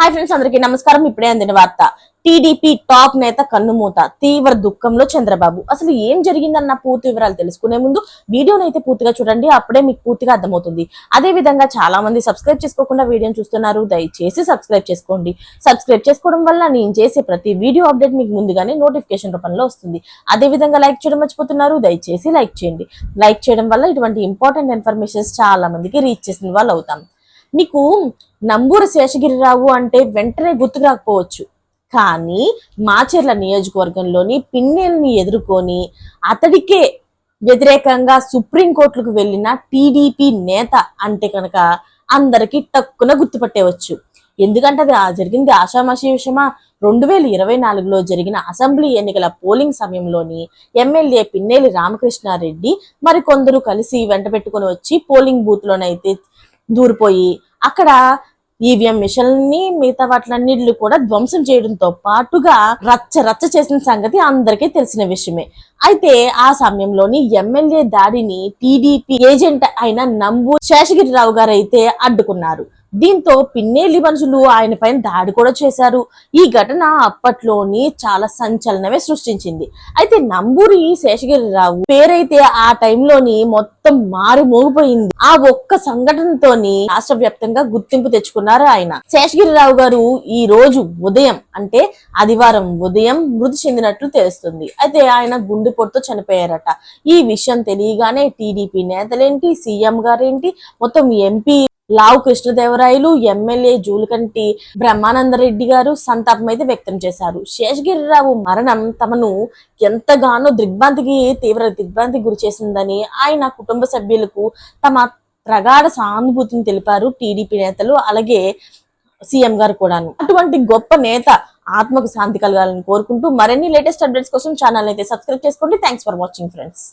Hi friends అందరికీ నమస్కారం. ఇప్పుడే అందిన వార్త. టీడీపీ టాప్ నేత కన్నుమూత తీవ్ర దుఃఖంలో చంద్రబాబు. అసలు ఏం జరిగిందన్న పూర్తి వివరాలు తెలుసుకునే ముందు వీడియోని అయితే పూర్తిగా చూడండి. అప్పుడే మీకు పూర్తిగా అర్థమవుతుంది. అదే విధంగా చాలా మంది సబ్స్క్రైబ్ చేసుకోకుండా వీడియోని చూస్తున్నారు. దయచేసి సబ్స్క్రైబ్ చేసుకోండి. సబ్స్క్రైబ్ చేసుకోవడం వల్ల నేను చేసే ప్రతి వీడియో అప్డేట్ మీకు ముందుగానే నోటిఫికేషన్ రూపంలో వస్తుంది. అదే విధంగా లైక్ చేయడం మర్చిపోతున్నారు. దయచేసి లైక్ చేయండి. లైక్ చేయడం వల్ల ఇటువంటి ఇంపార్టెంట్ ఇన్ఫర్మేషన్స్ చాలా మందికి రీచ్ చేసిన వాళ్ళు అవుతాం. నీకు నంబూరు శేషగిరిరావు అంటే వెంటనే గుర్తుకు రాకపోవచ్చు. కానీ మాచర్ల నియోజకవర్గంలోని పిన్నెల్ని ఎదుర్కొని అతడికే వ్యతిరేకంగా సుప్రీంకోర్టులకు వెళ్ళిన టీడీపీ నేత అంటే కనుక అందరికీ టక్కున గుర్తుపట్టేవచ్చు. ఎందుకంటే అది ఆ- జరిగింది ఆషామాషి విషయమా? రెండు వేల ఇరవై నాలుగులో జరిగిన అసెంబ్లీ ఎన్నికల పోలింగ్ సమయంలోని ఎమ్మెల్యే పిన్నేలి రామకృష్ణారెడ్డి మరికొందరు కలిసి వెంట పెట్టుకుని వచ్చి పోలింగ్ బూత్ లోనైతే దూరిపోయి అక్కడ ఈవీఎం మిషన్ని మిగతా వాటిలన్నిటిని కూడా ధ్వంసం చేయడంతో పాటుగా రచ్చ రచ్చ చేసిన సంగతి అందరికీ తెలిసిన విషయమే. అయితే ఆ సమయంలోని ఎమ్మెల్యే దాడిని టీడీపీ ఏజెంట్ అయిన నంబు శేషగిరిరావు గారు అయితే అడ్డుకున్నారు. దీంతో పిన్నేలి మనుషులు ఆయన పైన దాడి కూడా చేశారు. ఈ ఘటన అప్పట్లోని చాలా సంచలనమే సృష్టించింది. అయితే నంబూరి శేషగిరిరావు పేరైతే ఆ టైంలోని మొత్తం మారు మోగిపోయింది. ఆ ఒక్క సంఘటనతోని రాష్ట్ర వ్యాప్తంగా గుర్తింపు తెచ్చుకున్నారు ఆయన. శేషగిరిరావు గారు ఈ రోజు ఉదయం అంటే ఆదివారం ఉదయం మృతి చెందినట్లు తెలుస్తుంది. అయితే ఆయన గుండెపోటుతో చనిపోయారట. ఈ విషయం తెలియగానే టీడీపీ నేతలేంటి సీఎం గారేంటి మొత్తం ఎంపీ లావు కృష్ణదేవరాయలు ఎమ్మెల్యే జూలకంటి బ్రహ్మానందరెడ్డి గారు సంతాపం అయితే వ్యక్తం చేశారు. శేషగిరిరావు మరణం తమను ఎంతగానో దిగ్భ్రాంతికి తీవ్ర దిగ్భ్రాంతికి గురి చేసిందని ఆయన కుటుంబ సభ్యులకు తమ ప్రగాఢ సానుభూతిని తెలిపారు టీడీపీ నేతలు. అలాగే సీఎం గారు కూడాను. అటువంటి గొప్ప నేత ఆత్మకు శాంతి కలగాలని కోరుకుంటూ మరిన్ని లేటెస్ట్ అప్డేట్స్ కోసం ఛానల్ అయితే సబ్స్క్రైబ్ చేసుకోండి. Thanks for watching friends